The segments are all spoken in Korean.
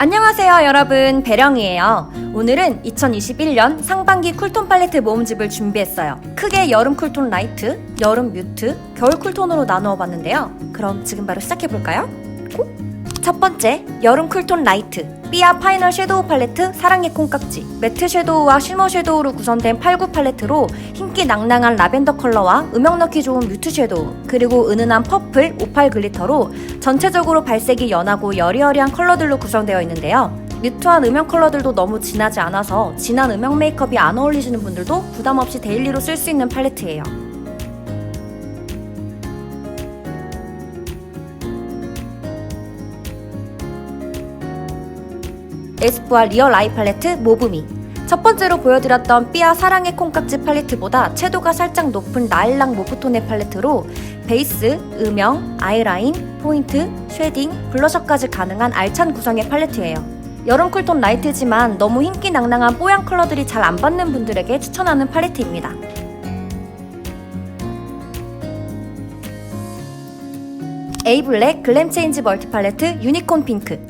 안녕하세요 여러분 배령이에요 오늘은 2021년 상반기 쿨톤 팔레트 모음집을 준비했어요 크게 여름 쿨톤 라이트, 여름 뮤트, 겨울 쿨톤으로 나누어 봤는데요 그럼 지금 바로 시작해볼까요? 고! 첫 번째 여름 쿨톤 라이트 삐아 파이널 섀도우 팔레트 사랑의 콩깍지 매트 섀도우와 쉬머 섀도우로 구성된 89 팔레트로 흰기 낭낭한 라벤더 컬러와 음영 넣기 좋은 뮤트 섀도우 그리고 은은한 퍼플, 오팔 글리터로 전체적으로 발색이 연하고 여리여리한 컬러들로 구성되어 있는데요. 뮤트한 음영 컬러들도 너무 진하지 않아서 진한 음영 메이크업이 안 어울리시는 분들도 부담 없이 데일리로 쓸 수 있는 팔레트예요. 에스쁘아 리얼 아이 팔레트 모브미 첫 번째로 보여드렸던 삐아 사랑의 콩깍지 팔레트보다 채도가 살짝 높은 라일락 모브톤의 팔레트로 베이스, 음영, 아이라인, 포인트, 쉐딩, 블러셔까지 가능한 알찬 구성의 팔레트예요. 여름 쿨톤 라이트지만 너무 흰기 낭낭한 뽀얀 컬러들이 잘 안 받는 분들에게 추천하는 팔레트입니다. 에이블랙 글램 체인지 멀티 팔레트 유니콘 핑크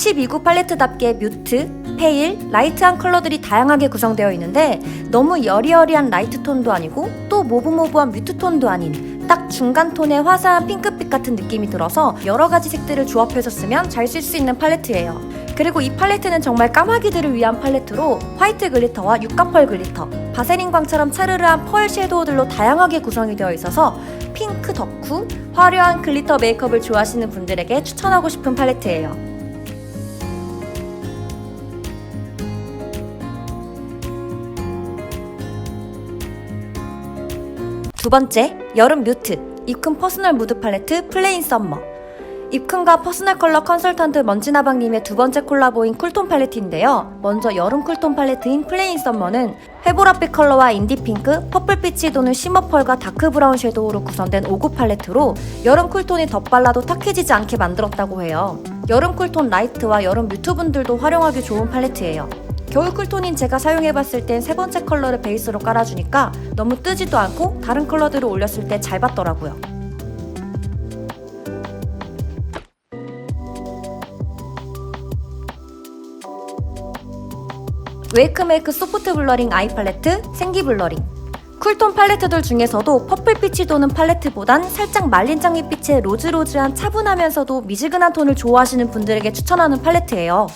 12구 팔레트답게 뮤트, 페일, 라이트한 컬러들이 다양하게 구성되어 있는데 너무 여리여리한 라이트 톤도 아니고 또 모브모브한 뮤트 톤도 아닌 딱 중간 톤의 화사한 핑크빛 같은 느낌이 들어서 여러 가지 색들을 조합해서 쓰면 잘 쓸 수 있는 팔레트예요. 그리고 이 팔레트는 정말 까마귀들을 위한 팔레트로 화이트 글리터와 육가펄 글리터, 바세린 광처럼 차르르한 펄 섀도우들로 다양하게 구성이 되어 있어서 핑크 덕후, 화려한 글리터 메이크업을 좋아하시는 분들에게 추천하고 싶은 팔레트예요. 두 번째, 여름 뮤트. 입큰 퍼스널 무드 팔레트 플레인 썸머. 입큰과 퍼스널 컬러 컨설턴트 먼지나방님의 두 번째 콜라보인 쿨톤 팔레트인데요. 먼저 여름 쿨톤 팔레트인 플레인 썸머는 회보랏빛 컬러와 인디핑크, 퍼플빛이 도는 시머펄과 다크 브라운 섀도우로 구성된 5구 팔레트로 여름 쿨톤이 덧발라도 탁해지지 않게 만들었다고 해요. 여름 쿨톤 라이트와 여름 뮤트 분들도 활용하기 좋은 팔레트예요. 겨울 쿨톤인 제가 사용해봤을 땐 세 번째 컬러를 베이스로 깔아주니까 너무 뜨지도 않고 다른 컬러들을 올렸을 때 잘 받더라고요. 웨이크메이크 소프트 블러링 아이 팔레트 생기 블러링 쿨톤 팔레트들 중에서도 퍼플빛이 도는 팔레트보단 살짝 말린 장미빛의 로즈로즈한 차분하면서도 미지근한 톤을 좋아하시는 분들에게 추천하는 팔레트예요.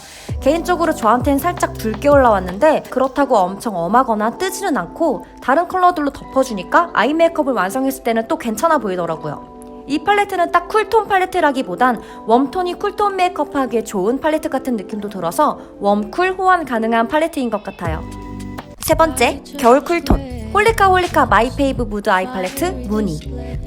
개인적으로 저한텐 살짝 붉게 올라왔는데 그렇다고 엄청 엄하거나 뜨지는 않고 다른 컬러들로 덮어주니까 아이 메이크업을 완성했을 때는 또 괜찮아 보이더라고요. 이 팔레트는 딱 쿨톤 팔레트라기보단 웜톤이 쿨톤 메이크업 하기에 좋은 팔레트 같은 느낌도 들어서 웜쿨 호환 가능한 팔레트인 것 같아요. 세 번째, 겨울 쿨톤. 홀리카 홀리카 마이페이브 무드 아이 팔레트 무늬.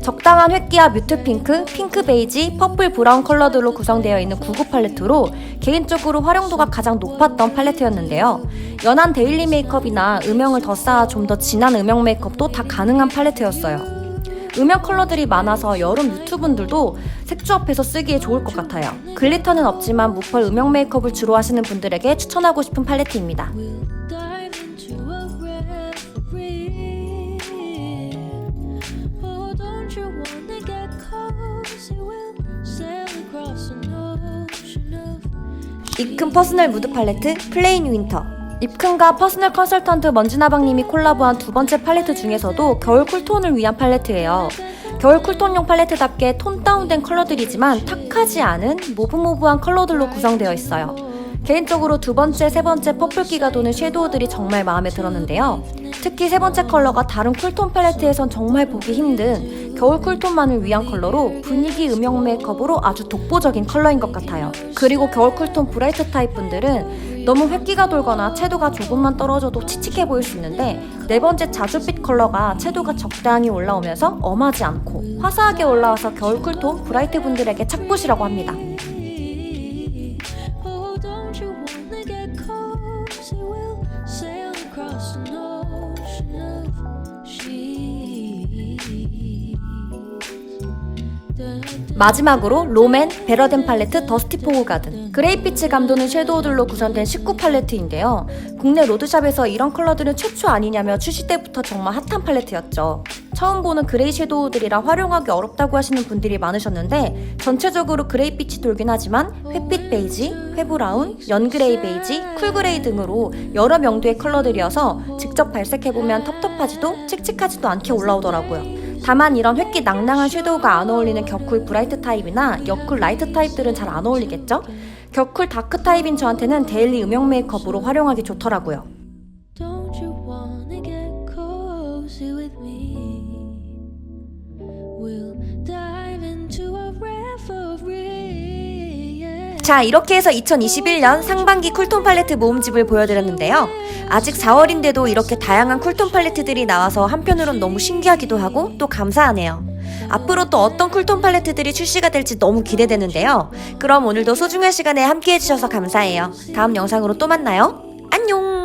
적당한 획기와 뮤트 핑크, 핑크 베이지, 퍼플 브라운 컬러들로 구성되어 있는 99 팔레트로 개인적으로 활용도가 가장 높았던 팔레트였는데요. 연한 데일리 메이크업이나 음영을 더 쌓아 좀 더 진한 음영 메이크업도 다 가능한 팔레트였어요. 음영 컬러들이 많아서 여름 유튜브분들도 색조합해서 쓰기에 좋을 것 같아요. 글리터는 없지만 무펄 음영 메이크업을 주로 하시는 분들에게 추천하고 싶은 팔레트입니다. 입큰 퍼스널 무드 팔레트 플레인 윈터 입큰과 퍼스널 컨설턴트 먼지나방님이 콜라보한 두 번째 팔레트 중에서도 겨울 쿨톤을 위한 팔레트예요. 겨울 쿨톤용 팔레트답게 톤 다운된 컬러들이지만 탁하지 않은 모브모브한 컬러들로 구성되어 있어요. 개인적으로 두 번째, 세 번째 퍼플기가 도는 섀도우들이 정말 마음에 들었는데요. 특히 세 번째 컬러가 다른 쿨톤 팔레트에선 정말 보기 힘든 겨울 쿨톤만을 위한 컬러로 분위기 음영 메이크업으로 아주 독보적인 컬러인 것 같아요. 그리고 겨울 쿨톤 브라이트 타입 분들은 너무 획기가 돌거나 채도가 조금만 떨어져도 칙칙해 보일 수 있는데 네 번째 자주빛 컬러가 채도가 적당히 올라오면서 엄하지 않고 화사하게 올라와서 겨울 쿨톤 브라이트 분들에게 착붙이라고 합니다. 마지막으로 롬앤 베러덴 팔레트 더스티 포그 가든. 그레이빛을 감도는 섀도우들로 구성된 19 팔레트인데요. 국내 로드샵에서 이런 컬러들은 최초 아니냐며 출시 때부터 정말 핫한 팔레트였죠. 처음 보는 그레이 섀도우들이라 활용하기 어렵다고 하시는 분들이 많으셨는데 전체적으로 그레이빛이 돌긴 하지만 회빛 베이지, 회브라운, 연그레이 베이지, 쿨그레이 등으로 여러 명도의 컬러들이어서 직접 발색해보면 텁텁하지도 칙칙하지도 않게 올라오더라고요. 다만 이런 획기 낭낭한 섀도우가 안 어울리는 격쿨 브라이트 타입이나 여쿨 라이트 타입들은 잘 안 어울리겠죠? 격쿨 다크 타입인 저한테는 데일리 음영 메이크업으로 활용하기 좋더라고요. 자, 이렇게 해서 2021년 상반기 쿨톤 팔레트 모음집을 보여드렸는데요. 아직 4월인데도 이렇게 다양한 쿨톤 팔레트들이 나와서 한편으론 너무 신기하기도 하고 또 감사하네요. 앞으로 또 어떤 쿨톤 팔레트들이 출시가 될지 너무 기대되는데요. 그럼 오늘도 소중한 시간에 함께 해주셔서 감사해요. 다음 영상으로 또 만나요. 안녕!